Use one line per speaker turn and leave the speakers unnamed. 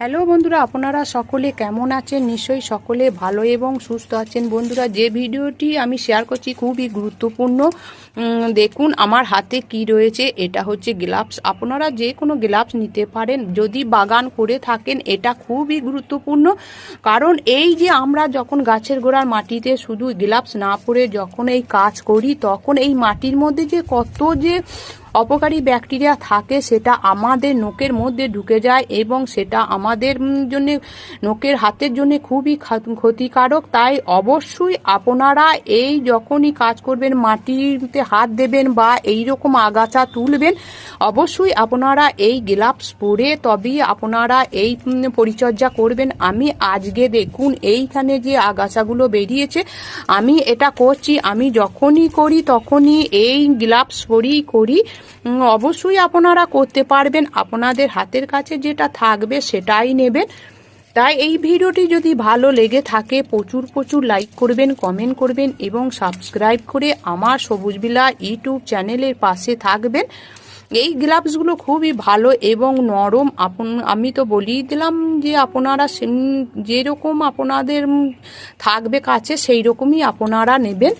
Hello বন্ধুরা, আপনারা সকলে কেমন আছেন? নিশ্চয়ই সকলে ভালো এবং সুস্থ আছেন। বন্ধুরা, যে ভিডিওটি আমি শেয়ার করছি খুবই গুরুত্বপূর্ণ। দেখুন, আমার হাতে কি রয়েছে, এটা হচ্ছে গ্লাভস আপনারা যে কোনো গ্লাভস নিতে পারেন। যদি বাগান করে থাকেন, এটা খুবই গুরুত্বপূর্ণ। কারণ এই যে আমরা যখন গাছের গোড়ার মাটিতে শুধু গ্লাভস না পরে যখন এই কাজ করি, তখন এই মাটির মধ্যে যে কত যে অপকারী ব্যাকটেরিয়া থাকে, সেটা আমাদের নোকের মধ্যে ঢুকে যায় এবং সেটা আমাদের জন্য নোকের হাতের জন্য খুবই ক্ষতিকারক। তাই অবশ্যই আপনারা এই যখনই কাজ করবেন, মাটিতে হাত দেবেন বা এই রকম আগাছা তুলবেন, অবশ্যই আপনারা এই গ্লাভস পরে তবেই আপনারা এই পরিচর্যা করবেন। আমি আজকে দেখুন এইখানে যে আগাছাগুলো বেরিয়েছে, আমি এটা করছি, আমি যখনই করি তখনই এই গ্লাভস পরেই করি। অবশ্যই আপনারা করতে পারবেন। আপনাদের হাতের কাছে যেটা থাকবে সেটাই নেবেন। তাই এই ভিডিওটি যদি ভালো লেগে থাকে, প্রচুর প্রচুর লাইক করবেন, কমেন্ট করবেন এবং সাবস্ক্রাইব করে আমার সবুজবিলা ইউটিউব চ্যানেলের পাশে থাকবেন। এই গ্লাভসগুলো খুবই ভালো এবং নরম। আপন আমি তো বলেই দিলাম যে আপনারা যেরকম আপনাদের থাকবে কাছে সেই রকমই আপনারা নেবেন।